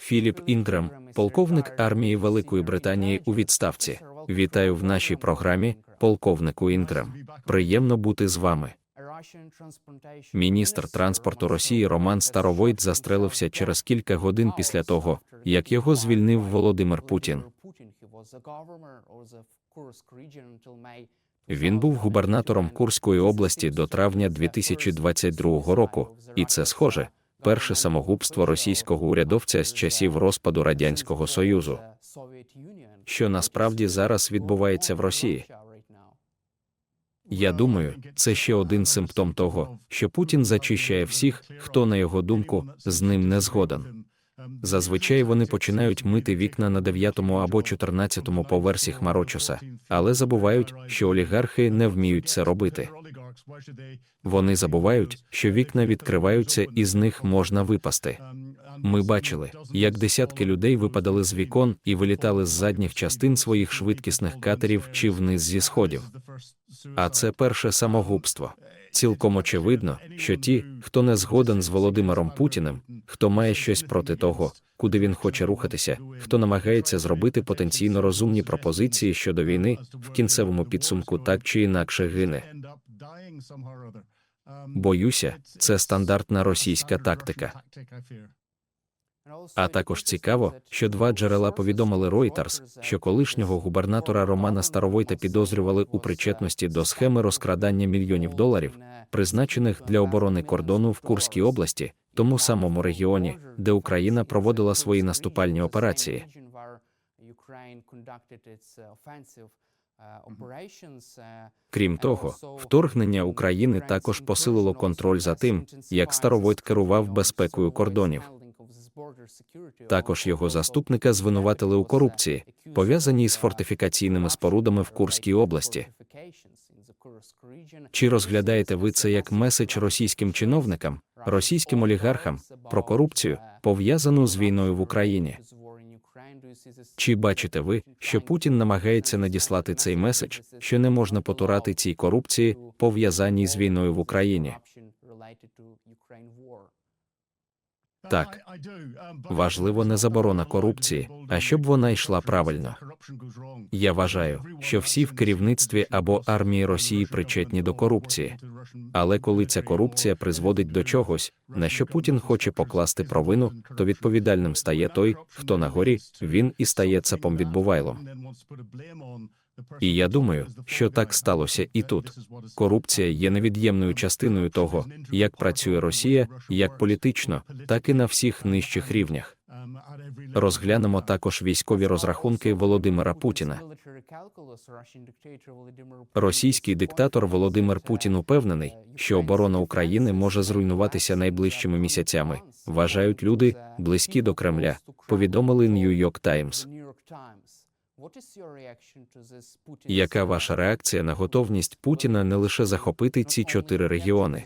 Філіп Інгрем, полковник армії Великої Британії у відставці. Вітаю в нашій програмі, полковнику Інгрем. Приємно бути з вами. Міністр транспорту Росії Роман Старовойт застрелився через кілька годин після того, як його звільнив Володимир Путін. Він був губернатором Курської області до травня 2022 року, і це схоже перше самогубство російського урядовця з часів розпаду радянського союзу. Що насправді зараз відбувається в Росії? Я думаю, це ще один симптом того, що Путін зачищає всіх, хто, на його думку, з ним не згоден. Зазвичай вони починають мити вікна на 9 або 14 поверсі Хмарочоса, але забувають, що олігархи не вміють це робити. Вони забувають, що вікна відкриваються і з них можна випасти. Ми бачили, як десятки людей випадали з вікон і вилітали з задніх частин своїх швидкісних катерів чи вниз зі сходів. А це перше самогубство. Цілком очевидно, що ті, хто не згоден з Володимиром Путіним, хто має щось проти того, куди він хоче рухатися, хто намагається зробити потенційно розумні пропозиції щодо війни, в кінцевому підсумку так чи інакше гине. Боюся, це стандартна російська тактика. А також цікаво, що два джерела повідомили Reuters, що колишнього губернатора Романа Старовойта підозрювали у причетності до схеми розкрадання мільйонів доларів, призначених для оборони кордону в Курській області, тому самому регіоні, де Україна проводила свої наступальні операції. Крім того, вторгнення України також посилило контроль за тим, як Старовойт керував безпекою кордонів. Також його заступника звинуватили у корупції, пов'язаній з фортифікаційними спорудами в Курській області. Чи розглядаєте ви це як меседж російським чиновникам, російським олігархам про корупцію, пов'язану з війною в Україні? Чи бачите ви, що Путін намагається надіслати цей меседж, що не можна потурати цій корупції, пов'язаній з війною в Україні? Так, важливо не заборона корупції, а щоб вона йшла правильно. Я вважаю, що всі в керівництві або армії Росії причетні до корупції. Але коли ця корупція призводить до чогось, на що Путін хоче покласти провину, то відповідальним стає той, хто на горі, він і стає цапом відбувайлом. І я думаю, що так сталося і тут. Корупція є невід'ємною частиною того, як працює Росія, як політично, так і на всіх нижчих рівнях. Розглянемо також військові розрахунки Володимира Путіна. Російський диктатор Володимир Путін упевнений, що оборона України може зруйнуватися найближчими місяцями. Вважають люди, близькі до Кремля. Повідомили New York Times. Яка ваша реакція на готовність Путіна не лише захопити ці чотири регіони,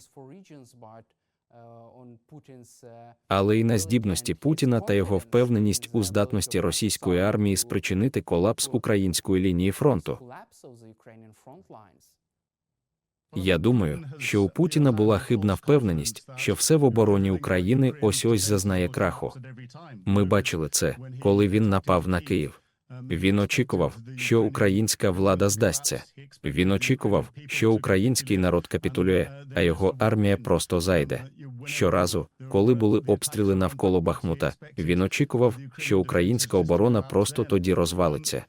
але й на здібності Путіна та його впевненість у здатності російської армії спричинити колапс української лінії фронту? Я думаю, що у Путіна була хибна впевненість, що все в обороні України ось ось зазнає краху. Ми бачили це, коли він напав на Київ. Він очікував, що українська влада здасться. Він очікував, що український народ капітулює, а його армія просто зайде. Щоразу, коли були обстріли навколо Бахмута, він очікував, що українська оборона просто тоді розвалиться.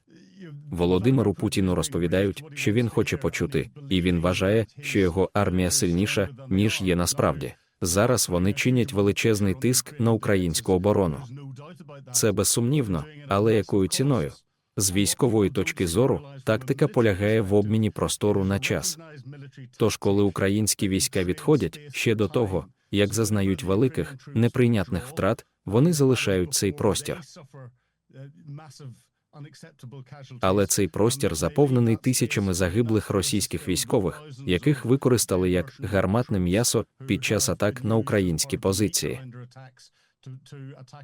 Володимиру Путіну розповідають, що він хоче почути, і він вважає, що його армія сильніша, ніж є насправді. Зараз вони чинять величезний тиск на українську оборону. Це безсумнівно, але якою ціною? З військової точки зору тактика полягає в обміні простору на час. Тож, коли українські війська відходять ще до того, як зазнають великих неприйнятних втрат, вони залишають цей простір. Але цей простір заповнений тисячами загиблих російських військових, яких використали як гарматне м'ясо під час атак на українські позиції.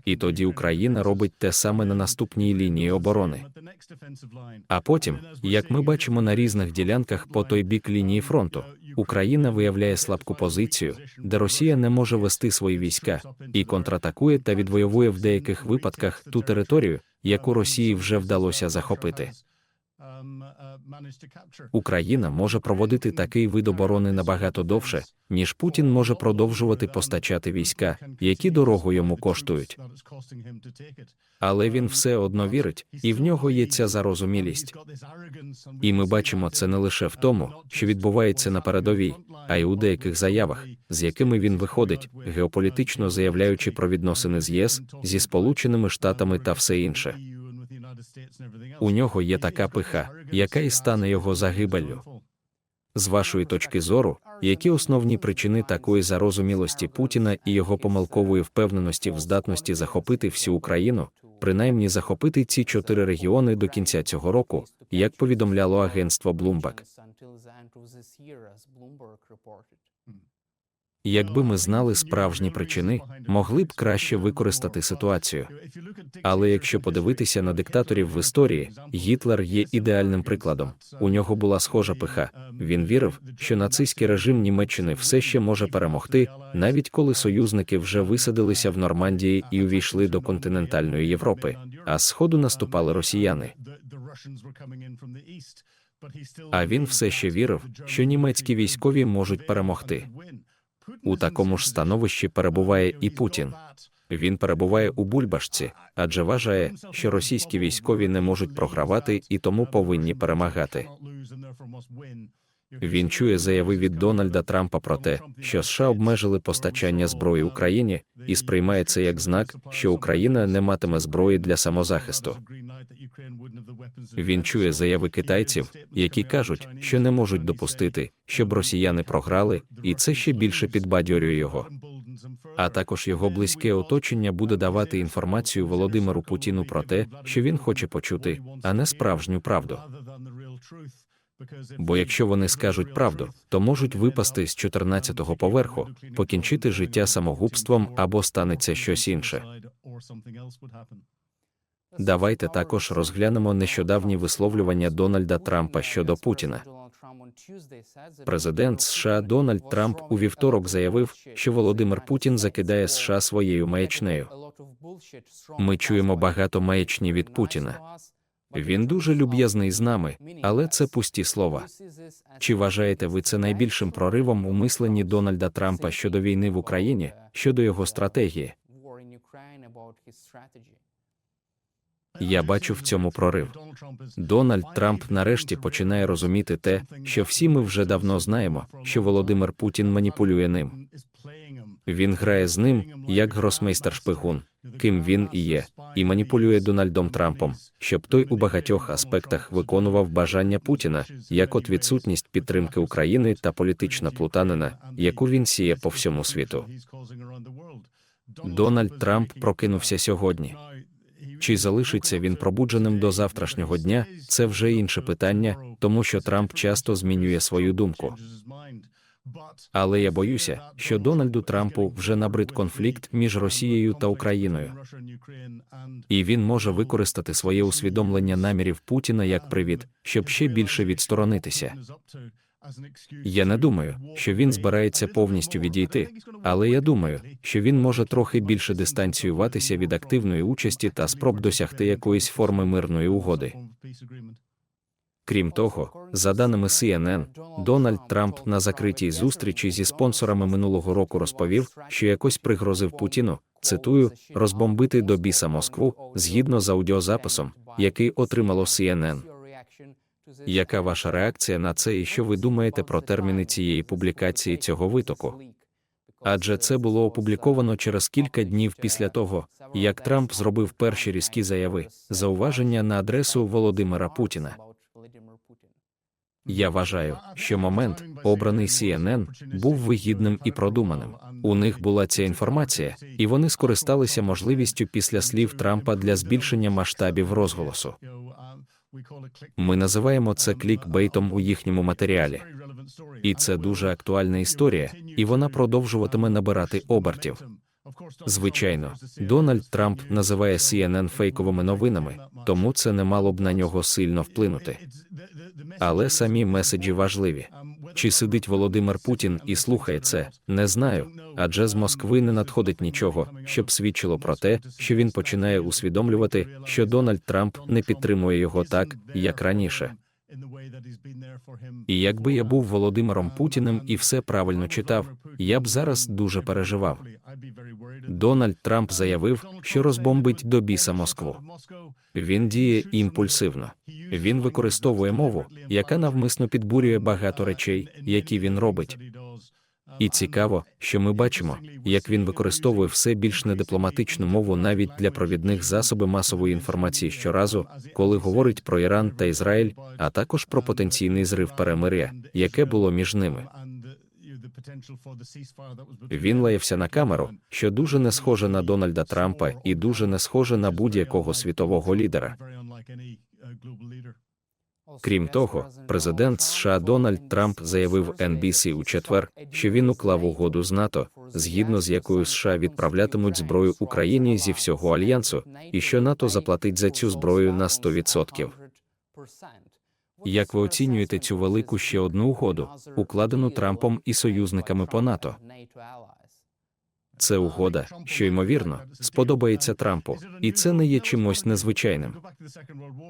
І тоді Україна робить те саме на наступній лінії оборони. А потім, як ми бачимо на різних ділянках по той бік лінії фронту, Україна виявляє слабку позицію, де Росія не може вести свої війська, і контратакує та відвоює в деяких випадках ту територію, яку Росії вже вдалося захопити. Україна може проводити такий вид оборони набагато довше, ніж Путін може продовжувати постачати війська, які дорого йому коштують. Але він все одно вірить, і в нього є ця зарозумілість. І ми бачимо це не лише в тому, що відбувається на передовій, а й у деяких заявах, з якими він виходить, геополітично заявляючи про відносини з ЄС, зі Сполученими Штатами та все інше. У нього є така пиха, яка і стане його загибеллю. З вашої точки зору, які основні причини такої зарозумілості Путіна і його помилкової впевненості в здатності захопити всю Україну, принаймні захопити ці чотири регіони до кінця цього року, як повідомляло агентство Bloomberg. Якби ми знали справжні причини, могли б краще використати ситуацію. Але якщо подивитися на диктаторів в історії, Гітлер є ідеальним прикладом. У нього була схожа пиха. Він вірив, що нацистський режим Німеччини все ще може перемогти, навіть коли союзники вже висадилися в Нормандії і увійшли до континентальної Європи, а з сходу наступали росіяни. А він все ще вірив, що німецькі військові можуть перемогти. У такому ж становищі перебуває і Путін. Він перебуває у бульбашці, адже вважає, що російські військові не можуть програвати і тому повинні перемагати. Він чує заяви від Дональда Трампа про те, що США обмежили постачання зброї Україні, і сприймає це як знак, що Україна не матиме зброї для самозахисту. Він чує заяви китайців, які кажуть, що не можуть допустити, щоб росіяни програли, і це ще більше підбадьорює його. А також його близьке оточення буде давати інформацію Володимиру Путіну про те, що він хоче почути, а не справжню правду. Бо якщо вони скажуть правду, то можуть випасти з 14-го поверху, покінчити життя самогубством або станеться щось інше. Давайте також розглянемо нещодавні висловлювання Дональда Трампа щодо Путіна. Президент США Дональд Трамп у вівторок заявив, що Володимир Путін закидає США своєю маячнею. Ми чуємо багато маячні від Путіна. Він дуже люб'язний з нами, але це пусті слова. Чи вважаєте ви це найбільшим проривом у мисленні Дональда Трампа щодо війни в Україні, щодо його стратегії? Я бачу в цьому прорив. Дональд Трамп нарешті починає розуміти те, що всі ми вже давно знаємо, що Володимир Путін маніпулює ним. Він грає з ним як гросмейстер шпигун, ким він і є, і маніпулює Дональдом Трампом, щоб той у багатьох аспектах виконував бажання Путіна, як от відсутність підтримки України та політична плутанина, яку він сіє по всьому світу. Дональд Трамп прокинувся сьогодні. Чи залишиться він пробудженим до завтрашнього дня? Це вже інше питання, тому що Трамп часто змінює свою думку. Але я боюся, що Дональду Трампу вже набрид конфлікт між Росією та Україною. І він може використати своє усвідомлення намірів Путіна як привід, щоб ще більше відсторонитися. Я не думаю, що він збирається повністю відійти, але я думаю, що він може трохи більше дистанціюватися від активної участі та спроб досягти якоїсь форми мирної угоди. Крім того, за даними CNN, Дональд Трамп на закритій зустрічі зі спонсорами минулого року розповів, що якось пригрозив Путіну, цитую, розбомбити до біса Москву згідно з аудіозаписом, який отримало CNN. Яка ваша реакція на це і що ви думаєте про терміни цієї публікації цього витоку? Адже це було опубліковано через кілька днів після того, як Трамп зробив перші різкі заяви, зауваження на адресу Володимира Путіна. Я вважаю, що момент, обраний CNN, був вигідним і продуманим. У них була ця інформація, і вони скористалися можливістю після слів Трампа для збільшення масштабів розголосу. Ми називаємо це клікбейтом у їхньому матеріалі. І це дуже актуальна історія, і вона продовжуватиме набирати обертів. Звичайно, Дональд Трамп називає CNN фейковими новинами, тому це не мало б на нього сильно вплинути. Але самі меседжі важливі. Чи сидить Володимир Путін і слухає це? Не знаю, адже з Москви не надходить нічого, щоб свідчило про те, що він починає усвідомлювати, що Дональд Трамп не підтримує його так, як раніше. І якби я був Володимиром Путіним і все правильно читав, я б зараз дуже переживав. Дональд Трамп заявив, що розбомбить до біса Москву. Він діє імпульсивно. Він використовує мову, яка навмисно підбурює багато речей, які він робить. І цікаво, що ми бачимо, як він використовує все більш недипломатичну мову навіть для провідних засобів масової інформації щоразу, коли говорить про Іран та Ізраїль, а також про потенційний зрив перемиря, яке було між ними. Він лаявся на камеру, що дуже не схоже на Дональда Трампа і дуже не схоже на будь-якого світового лідера. Крім того, президент США Дональд Трамп заявив NBC у четвер, що він уклав угоду з НАТО, згідно з якою США відправлятимуть зброю Україні зі всього альянсу, і що НАТО заплатить за цю зброю на 100%. Як ви оцінюєте цю велику ще одну угоду, укладену Трампом і союзниками по НАТО? Це угода, що ймовірно сподобається Трампу, і це не є чимось незвичайним.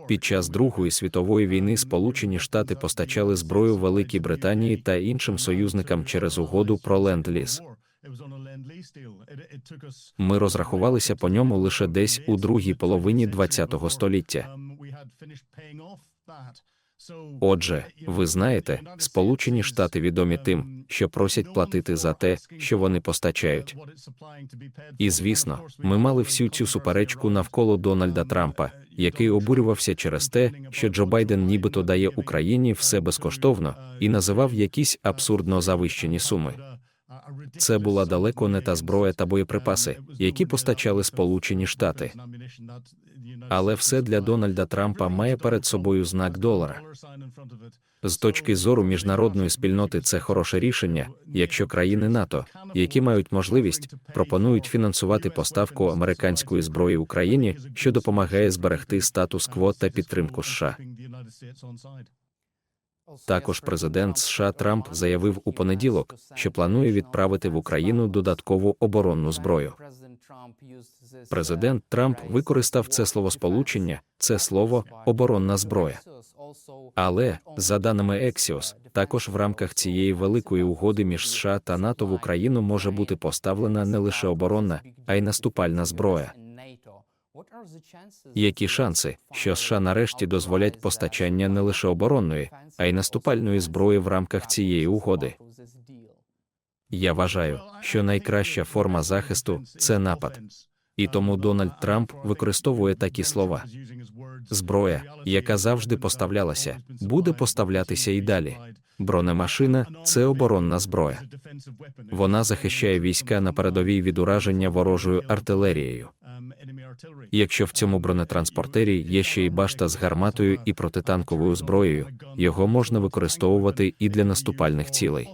Під час Другої світової війни Сполучені Штати постачали зброю Великій Британії та іншим союзникам через угоду про ленд-ліз. Ми розрахувалися по ньому лише десь у другій половині ХХ століття. Отже, ви знаєте, Сполучені Штати відомі тим, що просять платити за те, що вони постачають. І звісно, ми мали всю цю суперечку навколо Дональда Трампа, який обурювався через те, що Джо Байден нібито дає Україні все безкоштовно і називав якісь абсурдно завищені суми. Це була далеко не та зброя та боєприпаси, які постачали Сполучені Штати. Але все для Дональда Трампа має перед собою знак долара. З точки зору міжнародної спільноти це хороше рішення, якщо країни НАТО, які мають можливість, пропонують фінансувати поставку американської зброї Україні, що допомагає зберегти статус-кво та підтримку США. Також президент США Трамп заявив у понеділок, що планує відправити в Україну додаткову оборонну зброю. Президент Трамп використав це словосполучення, це слово оборонна зброя. Але за даними Ексіос, також в рамках цієї великої угоди між США та НАТО в Україну може бути поставлена не лише оборонна, а й наступальна зброя. Які шанси, що США нарешті дозволять постачання не лише оборонної, а й наступальної зброї в рамках цієї угоди? Я вважаю, що найкраща форма захисту це напад. І тому Дональд Трамп використовує такі слова. Зброя, яка завжди поставлялася, буде поставлятися і далі. Бронемашина це оборонна зброя. Вона захищає війська на передовій від ураження ворожою артилерією. Якщо в цьому бронетранспортері є ще й башта з гарматою і протитанковою зброєю, його можна використовувати і для наступальних цілей.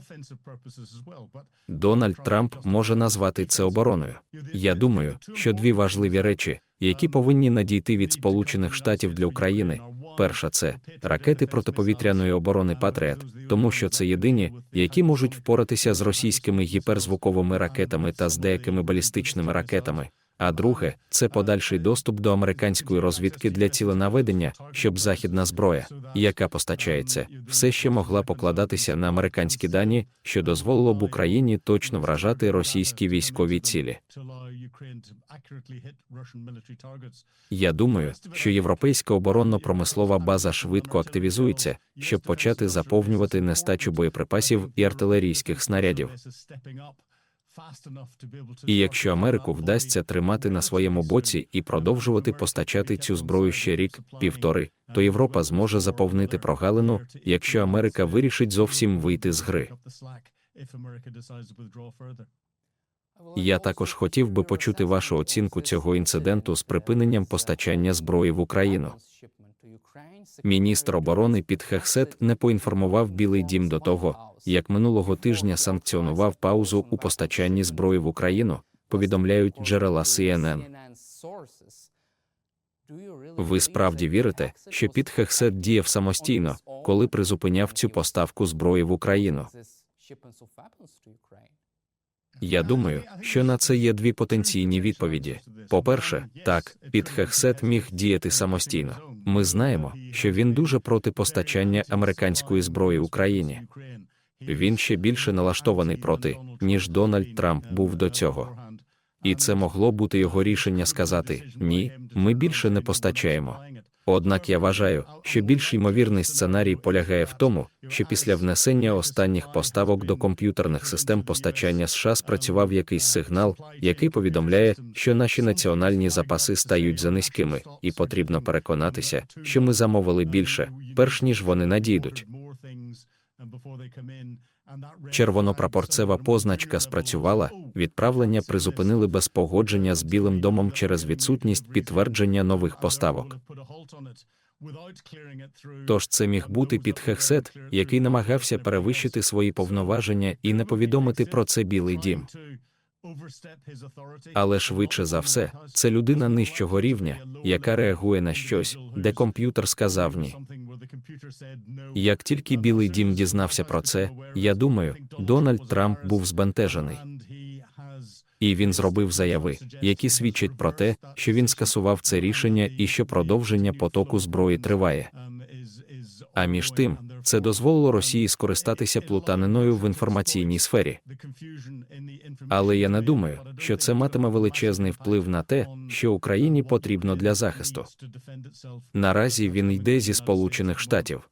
Дональд Трамп може назвати це обороною. Я думаю, що дві важливі речі, які повинні надійти від Сполучених Штатів для України. Перша це ракети протиповітряної оборони Патріот, тому що це єдині, які можуть впоратися з російськими гіперзвуковими ракетами та з деякими балістичними ракетами. А друге, це подальший доступ до американської розвідки для ціленаведення, щоб західна зброя, яка постачається, все ще могла покладатися на американські дані, що дозволило б Україні точно вражати російські військові цілі. Я думаю, що європейська оборонно-промислова база швидко активізується, щоб почати заповнювати нестачу боєприпасів і артилерійських снарядів. І якщо Америку вдасться тримати на своєму боці і продовжувати постачати цю зброю ще рік, півтори, то Європа зможе заповнити прогалину, якщо Америка вирішить зовсім вийти з гри. Я також хотів би почути вашу оцінку цього інциденту з припиненням постачання зброї в Україну. Міністр оборони Піт Хехсет не поінформував Білий Дім до того, як минулого тижня санкціонував паузу у постачанні зброї в Україну, повідомляють джерела CNN. Ви справді вірите, що Піт Хексет діяв самостійно, коли призупиняв цю поставку зброї в Україну? Я думаю, що на це є дві потенційні відповіді. По-перше, так, Піт Хексет міг діяти самостійно. Ми знаємо, що він дуже проти постачання американської зброї Україні. Він ще більше налаштований проти, ніж Дональд Трамп був до цього. І це могло бути його рішення сказати: ні, ми більше не постачаємо. Однак я вважаю, що більш ймовірний сценарій полягає в тому, що після внесення останніх поставок до комп'ютерних систем постачання США спрацював якийсь сигнал, який повідомляє, що наші національні запаси стають за низькими, і потрібно переконатися, що ми замовили більше, перш ніж вони надійдуть. Червонопрапорцева позначка спрацювала, відправлення призупинили без погодження з Білим домом через відсутність підтвердження нових поставок. Тож це міг бути під Хексет, який намагався перевищити свої повноваження і не повідомити про це Білий дім. Але швидше за все, це людина нижчого рівня, яка реагує на щось, де комп'ютер сказав ні. Як тільки Білий дім дізнався про це, я думаю, Дональд Трамп був збентежений. І він зробив заяви, які свідчать про те, що він скасував це рішення і що продовження потоку зброї триває. А між тим, це дозволило Росії скористатися плутаниною в інформаційній сфері. Але я не думаю, що це матиме величезний вплив на те, що Україні потрібно для захисту. Наразі він йде зі Сполучених Штатів.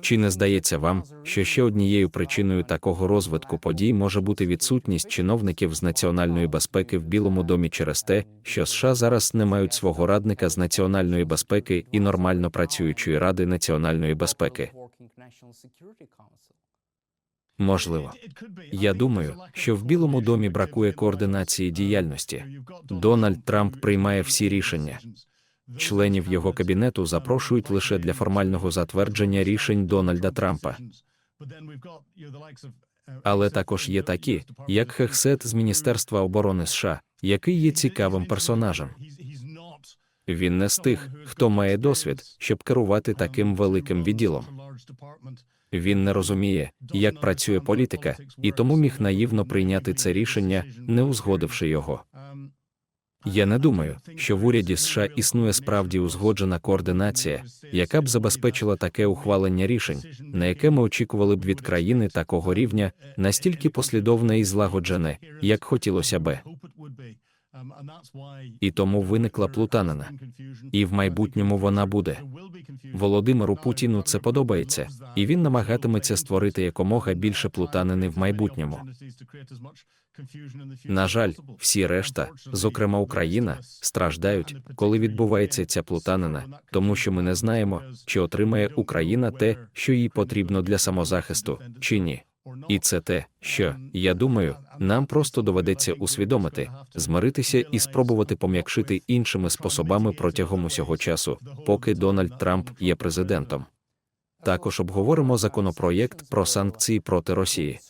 Чи не здається вам, що ще однією причиною такого розвитку подій може бути відсутність чиновників з національної безпеки в Білому домі через те, що США зараз не мають свого радника з національної безпеки і нормально працюючої ради національної безпеки? Можливо, я думаю, що в Білому домі бракує координації діяльності. Дональд Трамп приймає всі рішення. Членів його кабінету запрошують лише для формального затвердження рішень Дональда Трампа. Але також є такі, як Хексет з Міністерства оборони США, який є цікавим персонажем. Він не з тих, хто має досвід, щоб керувати таким великим відділом. Він не розуміє, як працює політика, і тому міг наївно прийняти це рішення, не узгодивши його. Я не думаю, що в уряді США існує справді узгоджена координація, яка б забезпечила таке ухвалення рішень, на яке ми очікували б від країни такого рівня, настільки послідовне і злагоджене, як хотілося би. І тому виникла плутанина. І в майбутньому вона буде. Володимиру Путіну це подобається, і він намагатиметься створити якомога більше плутанини в майбутньому. На жаль, всі решта, зокрема Україна, страждають, коли відбувається ця плутанина, тому що ми не знаємо, чи отримає Україна те, що їй потрібно для самозахисту, чи ні. І це те, що я думаю, нам просто доведеться усвідомити, змиритися і спробувати пом'якшити іншими способами протягом усього часу, поки Дональд Трамп є президентом. Також обговоримо законопроєкт про санкції проти Росії.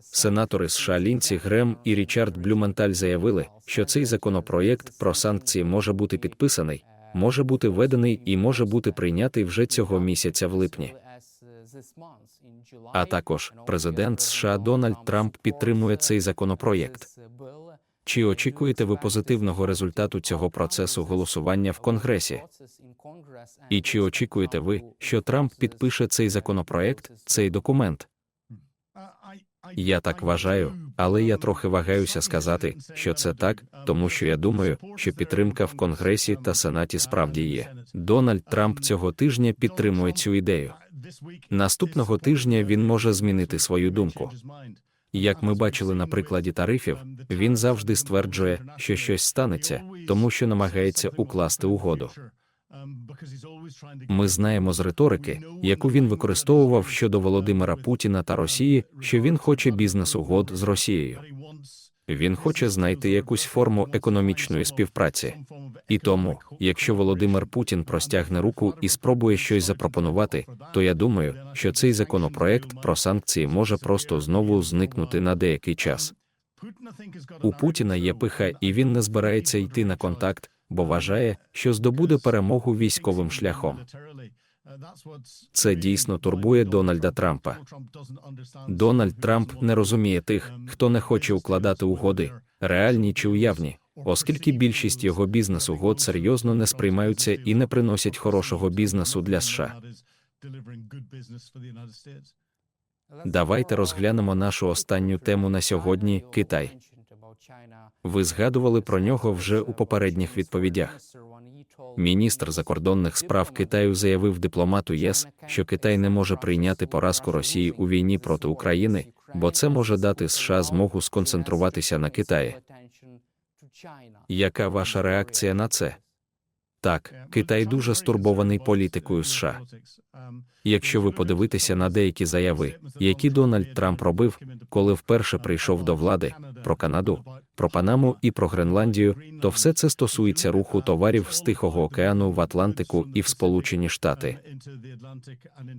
Сенатори США Лінці Грем і Річард Блюменталь заявили, що цей законопроєкт про санкції може бути підписаний, може бути введений і може бути прийнятий вже цього місяця в липні. А також президент США Дональд Трамп підтримує цей законопроєкт. Чи очікуєте ви позитивного результату цього процесу голосування в Конгресі? І чи очікуєте ви, що Трамп підпише цей законопроєкт, цей документ? Я так вважаю, але я трохи вагаюся сказати, що це так, тому що я думаю, що підтримка в Конгресі та Сенаті справді є. Дональд Трамп цього тижня підтримує цю ідею. Наступного тижня він може змінити свою думку. Як ми бачили на прикладі тарифів, він завжди стверджує, що щось станеться, тому що намагається укласти угоду. Ми знаємо з риторики, яку він використовував щодо Володимира Путіна та Росії, що він хоче бізнес-угод з Росією. Він хоче знайти якусь форму економічної співпраці. І тому, якщо Володимир Путін простягне руку і спробує щось запропонувати, то я думаю, що цей законопроект про санкції може просто знову зникнути на деякий час. У Путіна є пиха, і він не збирається йти на контакт, бо вважає, що здобуде перемогу військовим шляхом. Це дійсно турбує Дональда Трампа. Дональд Трамп не розуміє тих, хто не хоче укладати угоди, реальні чи уявні, оскільки більшість його бізнес-угод серйозно не сприймаються і не приносять хорошого бізнесу для США. Давайте розглянемо нашу останню тему на сьогодні Китай. Ви згадували про нього вже у попередніх відповідях. Міністр закордонних справ Китаю заявив дипломату ЄС, що Китай не може прийняти поразку Росії у війні проти України, бо це може дати США змогу сконцентруватися на Китаї. Яка ваша реакція на це? Так, Китай дуже стурбований політикою США. Якщо ви подивитеся на деякі заяви, які Дональд Трамп робив, коли вперше прийшов до влади, про Канаду, про Панаму і про Гренландію, то все це стосується руху товарів з Тихого океану в Атлантику і в Сполучені Штати.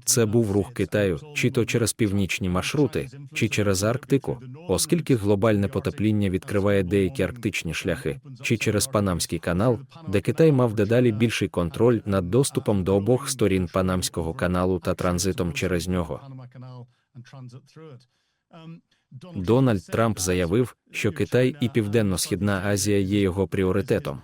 Це був рух Китаю, чи то через північні маршрути, чи через Арктику, оскільки глобальне потепління відкриває деякі арктичні шляхи, чи через Панамський канал, де Китай мав дедалі більший контроль над доступом до обох сторін Панамського каналу та транзитом через нього. Дональд Трамп заявив, що Китай і Південно-Східна Азія є його пріоритетом.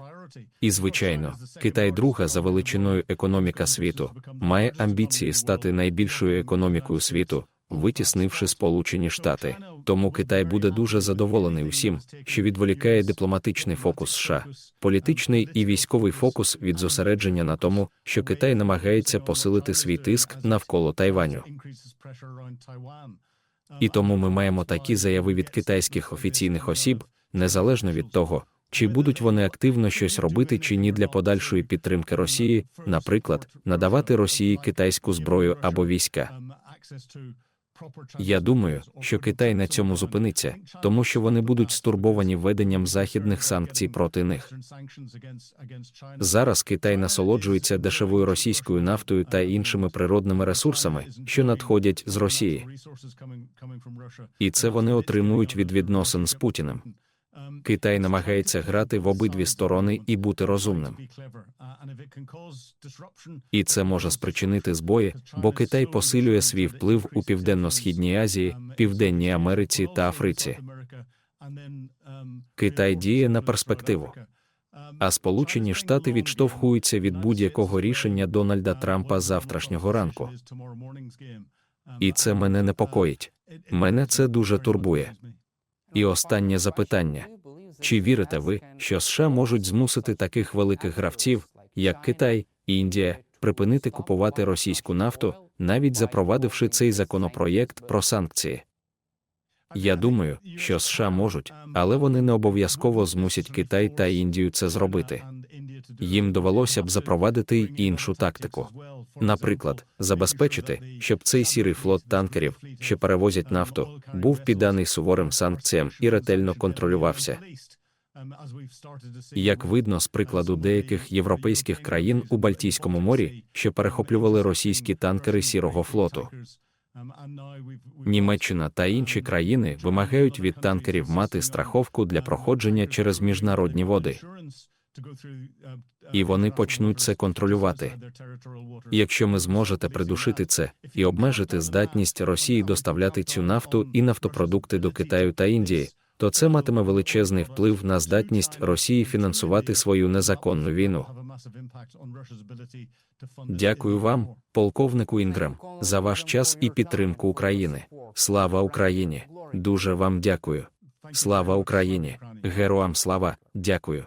І, звичайно, Китай, друга за величиною економіка світу, має амбіції стати найбільшою економікою світу, витіснивши Сполучені Штати. Тому Китай буде дуже задоволений усім, що відволікає дипломатичний фокус США, політичний і військовий фокус від зосередження на тому, що Китай намагається посилити свій тиск навколо Тайваню. І тому ми маємо такі заяви від китайських офіційних осіб, незалежно від того, чи будуть вони активно щось робити чи ні для подальшої підтримки Росії, наприклад, надавати Росії китайську зброю або війська. Я думаю, що Китай на цьому зупиниться, тому що вони будуть стурбовані введенням західних санкцій проти них. Зараз Китай насолоджується дешевою російською нафтою та іншими природними ресурсами, що надходять з Росії. І це вони отримують від відносин з Путіним. Китай намагається грати в обидві сторони і бути розумним. І це може спричинити збої, бо Китай посилює свій вплив у Південно-Східній Азії, Південній Америці та Африці. Китай діє на перспективу. А Сполучені Штати відштовхуються від будь-якого рішення Дональда Трампа завтрашнього ранку. І це мене непокоїть. Мене це дуже турбує. І останнє запитання: чи вірите ви, що США можуть змусити таких великих гравців, як Китай і Індія, припинити купувати російську нафту, навіть запровадивши цей законопроєкт про санкції? Я думаю, що США можуть, але вони не обов'язково змусять Китай та Індію це зробити. Їм довелося б запровадити й іншу тактику. Наприклад, забезпечити, щоб цей сірий флот танкерів, що перевозять нафту, був підданий суворим санкціям і ретельно контролювався. Як видно з прикладу деяких європейських країн у Балтійському морі, що перехоплювали російські танкери сірого флоту. Німеччина та інші країни вимагають від танкерів мати страховку для проходження через міжнародні води. І вони почнуть це контролювати. Якщо ми зможете придушити це і обмежити здатність Росії доставляти цю нафту і нафтопродукти до Китаю та Індії, то це матиме величезний вплив на здатність Росії фінансувати свою незаконну війну. Дякую вам, полковнику Інгрем, за ваш час і підтримку України. Слава Україні! Дуже вам дякую. Слава Україні! Героям слава! Дякую.